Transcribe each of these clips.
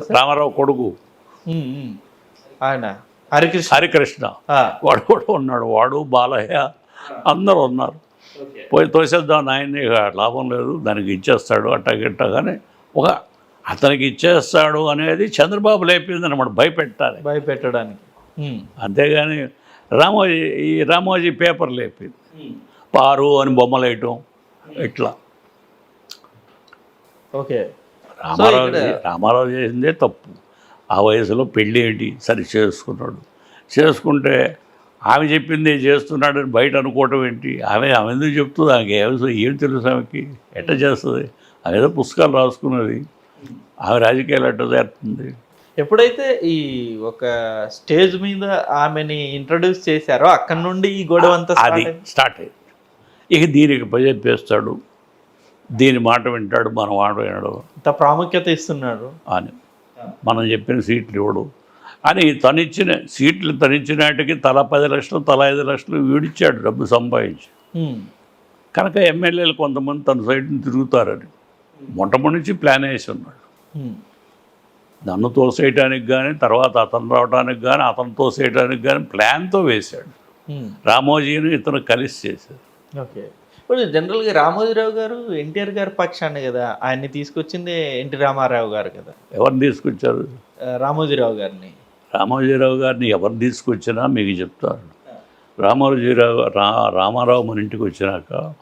Sir? Ramarao కొడుకు. ఆయన. హరికృష్ణ. హరికృష్ణ. వాడు కూడా ఉన్నాడు. వాడు బాలయ్య అందరూ ఉన్నారు. పోయి తోసేద్దాం ఆయన్ని లాభం లేదు. దానికి ఇచ్చేస్తాడు అట్టా గిట్టా కానీ ఒక అతనికి ఇచ్చేస్తాడు అనేది చంద్రబాబు లేపింది అనమాట భయపెట్టాలి. భయపెట్టడానికి. అంతేగాని రామోజీ ఈ రామోజీ పేపర్ లేపింది. పారు అని బొమ్మలు వేయటం ఇట్లా. ఓకే. రామారావు రామారావు చేసిందే తప్పు. ఆ వయసులో పెళ్ళి ఏంటి సరి చేసుకున్నాడు. చేసుకుంటే ఆమె చెప్పింది చేస్తున్నాడని బయట అనుకోవటం ఏంటి? ఆమె ఆమె ఎందుకు చెప్తుంది? ఆమెకి ఏం ఏం తెలుసు ఆమెకి? ఎట్ట చేస్తుంది? ఆమె ఏదో పుస్తకాలు రాసుకున్నది. ఆమె రాజకీయాలు ఎట్ట చేస్తుంది? ఎప్పుడైతే ఈ ఒక స్టేజ్ మీద ఆమెని ఇంట్రడ్యూస్ చేశారో అక్కడ నుండి ఈ గొడవ అంతా అది. స్టార్ట్ అయింది. ఇక దీనికి చెప్పేస్తాడు దీని మాట వింటాడు మన మాట వినడు. ఇంత ప్రాముఖ్యత ఇస్తున్నాడు. అని. మనం చెప్పిన సీట్లు ఇవ్వడు. అని తనిచ్చిన సీట్లు తనిచ్చినాటికి తల పది లక్షలు తల ఐదు లక్షలు వీడిచ్చాడు డబ్బు సంపాదించి. కనుక ఎమ్మెల్యేలు కొంతమంది తన సైడ్ని తిరుగుతారని. మొట్టమొదటి నుంచి ప్లాన్ వేసి ఉన్నాడు. నన్ను తోసేయటానికి కానీ తర్వాత అతను రావడానికి కానీ అతను తోసేయటానికి కానీ ప్లాన్తో వేశాడు. రామోజీని ఇతను కలిసి చేశాడు. ఓకే. ఇప్పుడు జనరల్గా రామోజీరావు గారు ఎన్టీఆర్ గారి పక్షాన్ని కదా ఆయన్ని తీసుకొచ్చింది ఎన్టీ రామారావు గారు కదా. ఎవరిని తీసుకొచ్చారు? రామోజీరావు గారిని. రామోజీరావు గారిని ఎవరు తీసుకొచ్చినా మీకు చెప్తారు. రామోజీరావు రా రామారావు మన ఇంటికి వచ్చినాక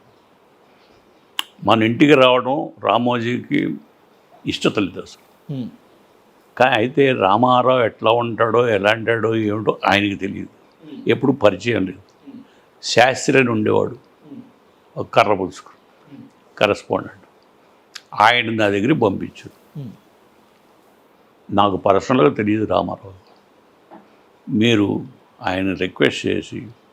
మన ఇంటికి రావడం రామోజీకి ఇష్టత లేదు అసలు కానీ అయితే రామారావు ఎట్లా ఉంటాడో ఎలాంటాడో ఏమిటో ఆయనకి తెలియదు. ఎప్పుడు పరిచయం లేదు. శాస్త్రి అని ఉండేవాడు. ఒక కర్ర పులుసుకు కరెస్పాండెంట్. ఆయన నా దగ్గరికి పంపించారు ఉమ్, నాకు పర్సనల్గా తెలియదు రామారావు. మీరు ఆయన రిక్వెస్ట్ చేసి